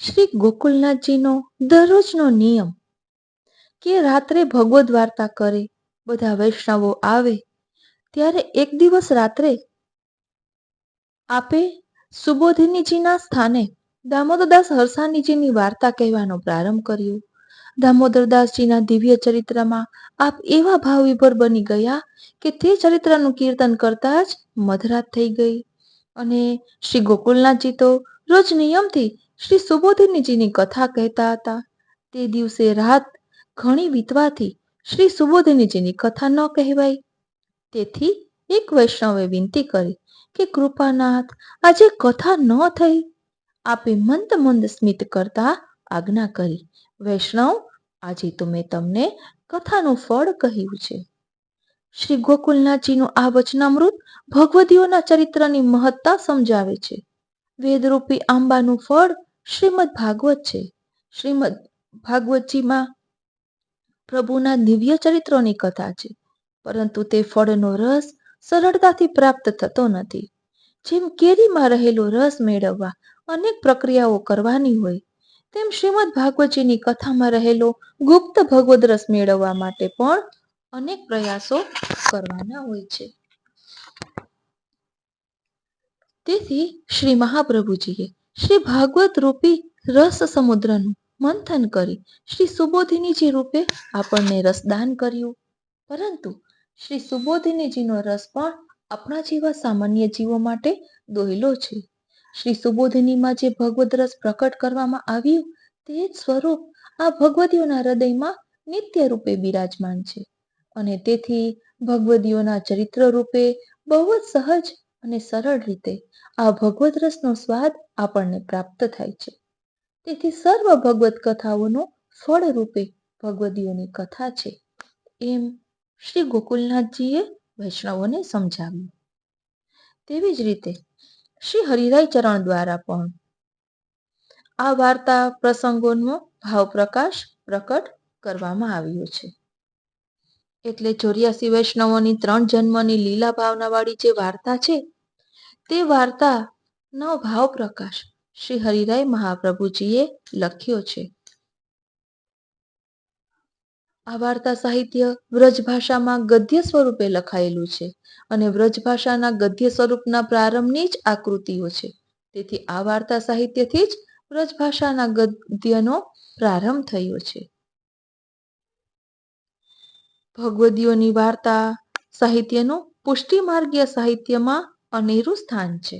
શ્રી ગોકુલનાથજીનો દરરોજનો નિયમ કે રાત્રે ભગવદ્ વાર્તા કરે, બધા વૈષ્ણવો આવે, ત્યારે એક દિવસ રાત્રે આપે સુબોધિનીજીના સ્થાને દામોદરદાસ હરસાનીજીની વાર્તા કહેવાનો પ્રારંભ કર્યો. દામોદરદાસજીના દિવ્ય ચરિત્રમાં આપ એવા ભાવ વિભર બની ગયા કે તે ચરિત્રનું કીર્તન કરતા જ મધરાત થઈ ગઈ. અને શ્રી ગોકુલનાથજી તો રોજ નિયમથી શ્રી સુબોધનજીની કથા કહેતા હતા. તે દિવસે રાત ઘણી વીતવાથી શ્રી સુબોધનજીની કથા ન કહેવાય તેથી એક વૈષ્ણવે વિનંતી કરી કે, કૃપાનાથ, આજે કથા ન થઈ. આપે મંદ મંદ સ્મિત કરતા આજ્ઞા કરી. વૈષ્ણવ, આજે તો મેં તમને કથાનું ફળ કહ્યું છે. શ્રી ગોકુલનાથજીનું આ વચનામૃત ભગવદીઓના ચરિત્રની મહત્તા સમજાવે છે. વેદરૂપી આંબાનું ફળ શ્રીમદ ભાગવત છે. શ્રીમદ ભાગવતજીમાં પ્રભુના દિવ્ય ચરિત્રોની કથા છે. પરંતુ તે ફળનો રસ સરળતાથી પ્રાપ્ત થતો નથી. જેમ કેરીમાં રહેલો રસ મેળવવા અનેક પ્રક્રિયાઓ કરવાની હોય, તેમ શ્રીમદ ભાગવતજીની કથામાં રહેલો ગુપ્ત ભગવદ રસ મેળવવા માટે પણ અનેક પ્રયાસો કરવાના હોય છે. તેથી શ્રી મહાપ્રભુજીએ શ્રી ભાગવત રૂપી રસ સમુદ્રનું મંથન કરી શ્રી સુબોધિનીજી રૂપે આપણને રસદાન કર્યું. પરંતુ શ્રી સુબોધિનીજીનો રસ પણ આપણા જેવા સામાન્ય જીવો માટે દોહેલો છે. શ્રી સુબોધિનીમાં જે ભગવદ રસ પ્રકટ કરવામાં આવ્યું તે જ સ્વરૂપ આ ભગવદીઓના હૃદયમાં નિત્ય રૂપે બિરાજમાન છે. અને તેથી ભગવદીઓના ચરિત્ર રૂપે બહુ જ સહજ અને સરળ રીતે આ ભગવદ રસનો સ્વાદ આપણને પ્રાપ્ત થાય છે. તેથી સર્વ ભગવત કથાઓનો ફળ રૂપે ભગવદીઓની કથા છે. એમ શ્રી ગોકુલનાથજીએ વૈષ્ણવોને સમજાવ્યું. તેવી જ રીતે શ્રી હરિરાય ચરણ દ્વારા પણ આ વાર્તા પ્રસંગોનો ભાવ પ્રકાશ પ્રકટ કરવામાં આવ્યો છે. એટલે ચોર્યાસી વૈષ્ણવોની ત્રણ જન્મની લીલા ભાવનાવાળી જે વાર્તા છે, તે વાર્તા નો ભાવ પ્રકાશ શ્રી હરિરાય મહાપ્રભુજીએ લખ્યો છે. આ વાર્તા સાહિત્ય વ્રજ ભાષામાં ગદ્ય સ્વરૂપે લખાયેલું છે અને વ્રજ ભાષાના ગદ્ય સ્વરૂપના પ્રારંભની જ આકૃતિઓ છે. તેથી આ વાર્તા સાહિત્યથી જ વ્રજ ભાષાના ગદ્યનો પ્રારંભ થયો છે. ભગવદીઓની વાર્તા સાહિત્યનું પુષ્ટિમાર્ગીય સાહિત્યમાં અનેરું સ્થાન છે.